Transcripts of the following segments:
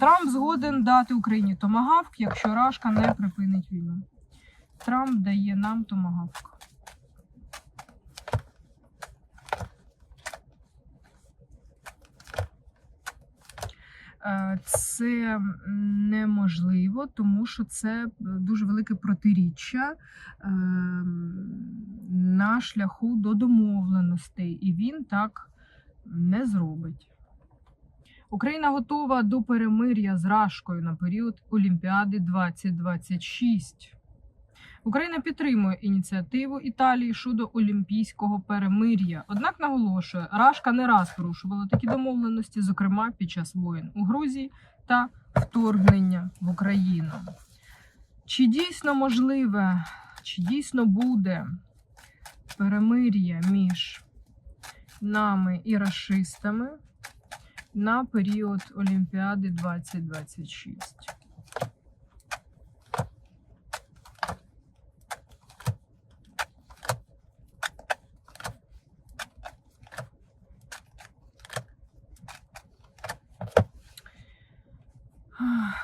Трамп згоден дати Україні томагавк, якщо Рашка не припинить війну. Трамп дає нам томагавк. Е, Це неможливо, тому що це дуже велике протиріччя е, на шляху до домовленостей, і він так не зробить. Україна готова до перемир'я з Рашкою на період Олімпіади 2026. Україна підтримує ініціативу Італії щодо олімпійського перемир'я. Однак наголошує, Рашка не раз порушувала такі домовленості, зокрема під час воєн у Грузії та вторгнення в Україну. Чи дійсно можливе, чи дійсно буде перемир'я між нами і расистами на період Олімпіади 2026?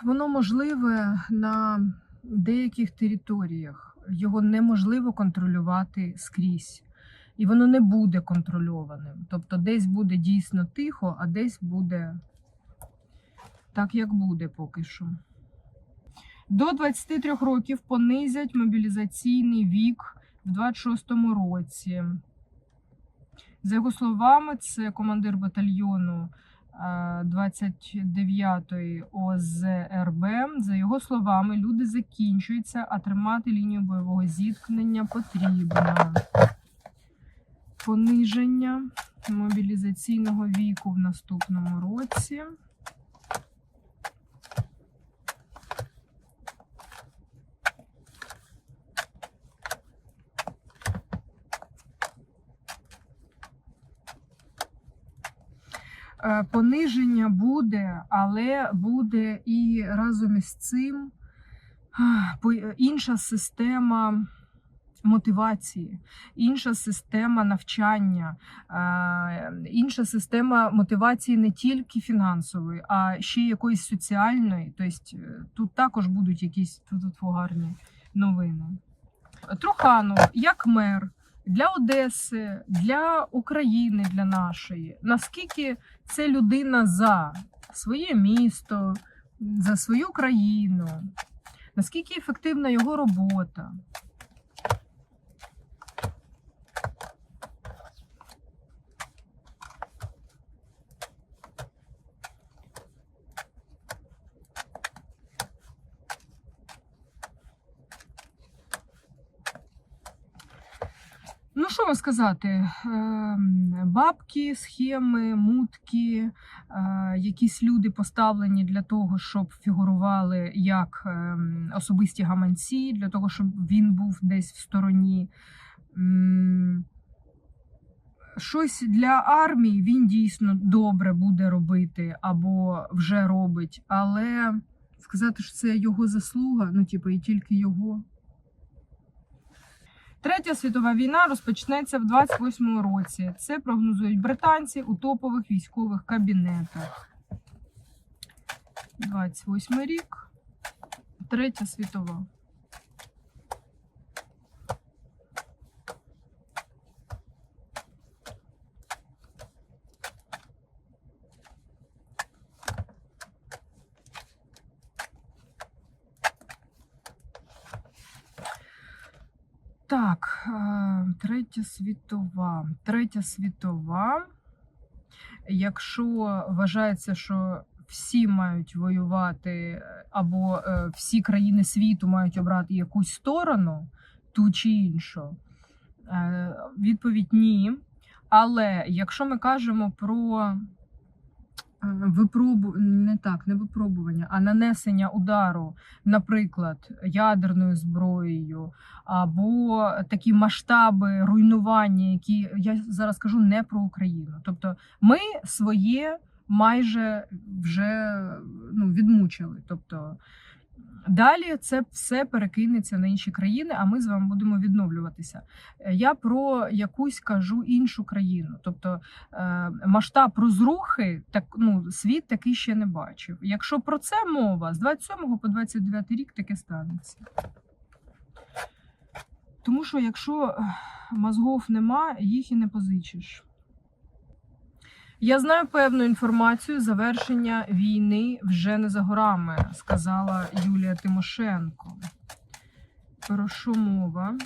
Воно можливе на деяких територіях. Його неможливо контролювати скрізь. І воно не буде контрольованим. Тобто десь буде дійсно тихо, а десь буде так, як буде поки що. До 23 років понизять мобілізаційний вік в 26-му році. За його словами, це командир батальйону е, 29-ї ОЗРБ. За його словами, люди закінчуються, а тримати лінію бойового зіткнення потрібно. Пониження мобілізаційного віку в наступному році. Е, Пониження буде, але буде і разом із цим інша система мотивації, інша система навчання, е, інша система мотивації не тільки фінансової, а ще якоїсь соціальної. Тобто е, тут також будуть якісь тут гарні новини. Труханов як мер для Одеси, для України, для нашої. Наскільки це людина за своє місто, за свою країну? Наскільки ефективна його робота? Вам сказати? Ем, Бабки, схеми, мутки, е, якісь люди поставлені для того, щоб фігурували як ем, особисті гаманці, для того, щоб він був десь в стороні. Щось для армії він дійсно добре буде робити або вже робить, але сказати, що це його заслуга, ну, типу, і тільки його. Третя світова війна розпочнеться в 28-му році. Це прогнозують британці у топових військових кабінетах. 28 рік. Третя світова. Так, е, третя світова. Третя світова. Якщо вважається, що всі мають воювати, е, або е, всі країни світу мають обрати якусь сторону, ту чи іншу, е, відповідь ні. Але якщо ми кажемо про випробу... не так, не випробування, а нанесення удару, наприклад, ядерною зброєю, або такі масштаби руйнування, які я зараз кажу не про Україну. Тобто ми своє майже вже ну, відмучили. Тобто Далі це все перекинеться на інші країни, а ми з вами будемо відновлюватися. Е, Я про якусь кажу іншу країну. Тобто е, масштаб розрухи, так ну світ такий ще не бачив. Якщо про це мова, з 27 по 29 рік таке станеться. Тому що якщо мозгов нема, їх і не позичиш. Я знаю певну інформацію. Завершення війни вже не за горами, сказала Юлія Тимошенко. Про що мова?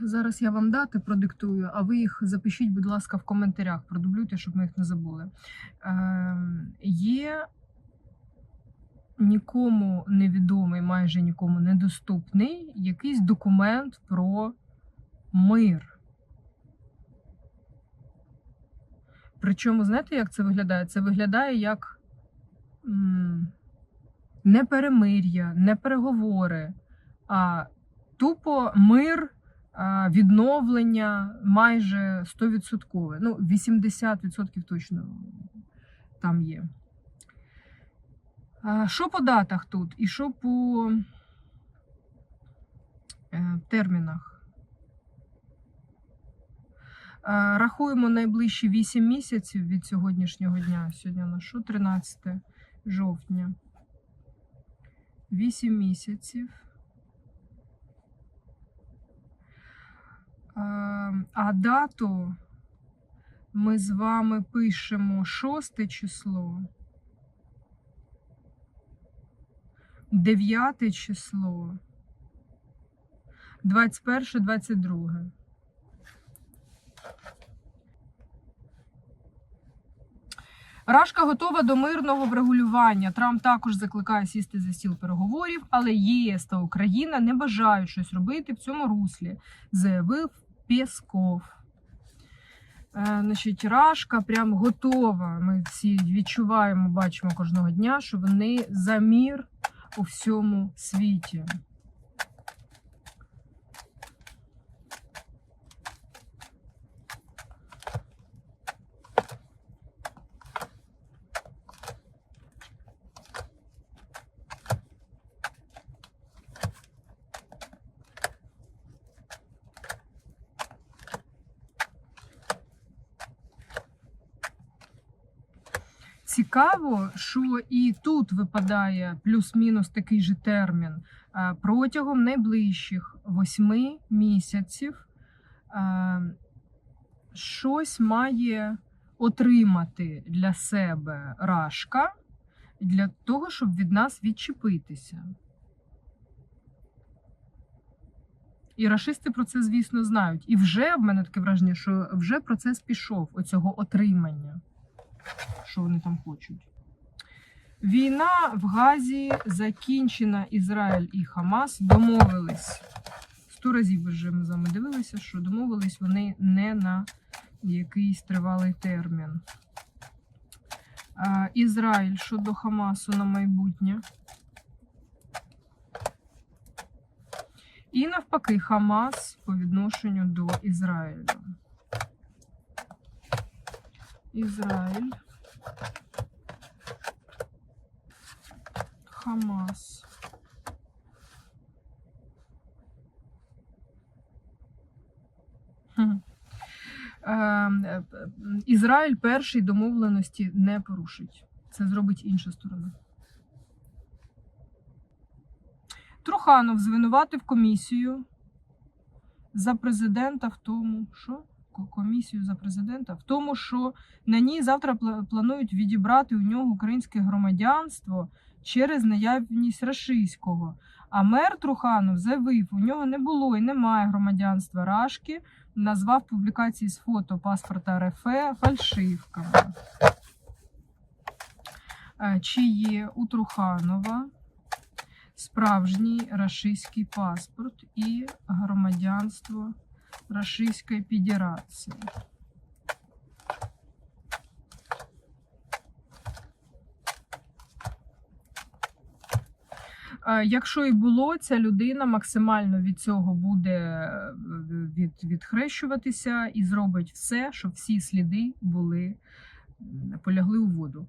Зараз я вам дати продиктую, а ви їх запишіть, будь ласка, в коментарях. Продублюйте, щоб ми їх не забули. Ем, є нікому невідомий, майже нікому недоступний якийсь документ про мир. Причому, знаєте, як це виглядає? Це виглядає як не перемир'я, не переговори, а тупо мир, відновлення майже 100%. Ну, 80% точно там є. Що по датах тут? І що по е, термінах? Рахуємо найближчі 8 місяців від сьогоднішнього дня. Сьогодні на що? 13 жовтня. 8 місяців. А, А дату ми з вами пишемо 6 число, 9 число, 21, 22. Рашка готова до мирного врегулювання. Трамп також закликає сісти за стіл переговорів, але ЄС та Україна не бажають щось робити в цьому руслі, заявив Пєсков. Е, значить, Рашка прям готова. Ми всі відчуваємо, бачимо кожного дня, що вони за мір у всьому світі. Цікаво, що і тут випадає плюс-мінус такий же термін. Е, Протягом найближчих восьми місяців е, щось має отримати для себе рашка для того, щоб від нас відчепитися. І рашисти про це, звісно, знають. І вже в мене таке враження, що вже процес пішов оцього отримання що вони там хочуть. Війна в Газі закінчена. Ізраїль і Хамас домовились. Сто разів вже ми з вами дивилися, що домовились вони не на якийсь тривалий термін. Ізраїль щодо Хамасу на майбутнє. І навпаки, Хамас по відношенню до Ізраїлю. Ізраїль. Хамас. Хм. Е, Ізраїль перший домовленості не порушить. Це зробить інша сторона. Труханов звинуватив комісію за президента в тому, що комісію за президента в тому, що на ній завтра планують відібрати у нього українське громадянство через наявність рашистського. А мер Труханов заявив, у нього не було і немає громадянства Рашки, назвав публікації з фото паспорта РФ фальшивками. Е, Чи є у Труханова справжній рашистський паспорт і громадянство Рашистської Федерації. Е, Якщо і було, ця людина максимально від цього буде е, від, відхрещуватися і зробить все, щоб всі сліди були полягли у воду.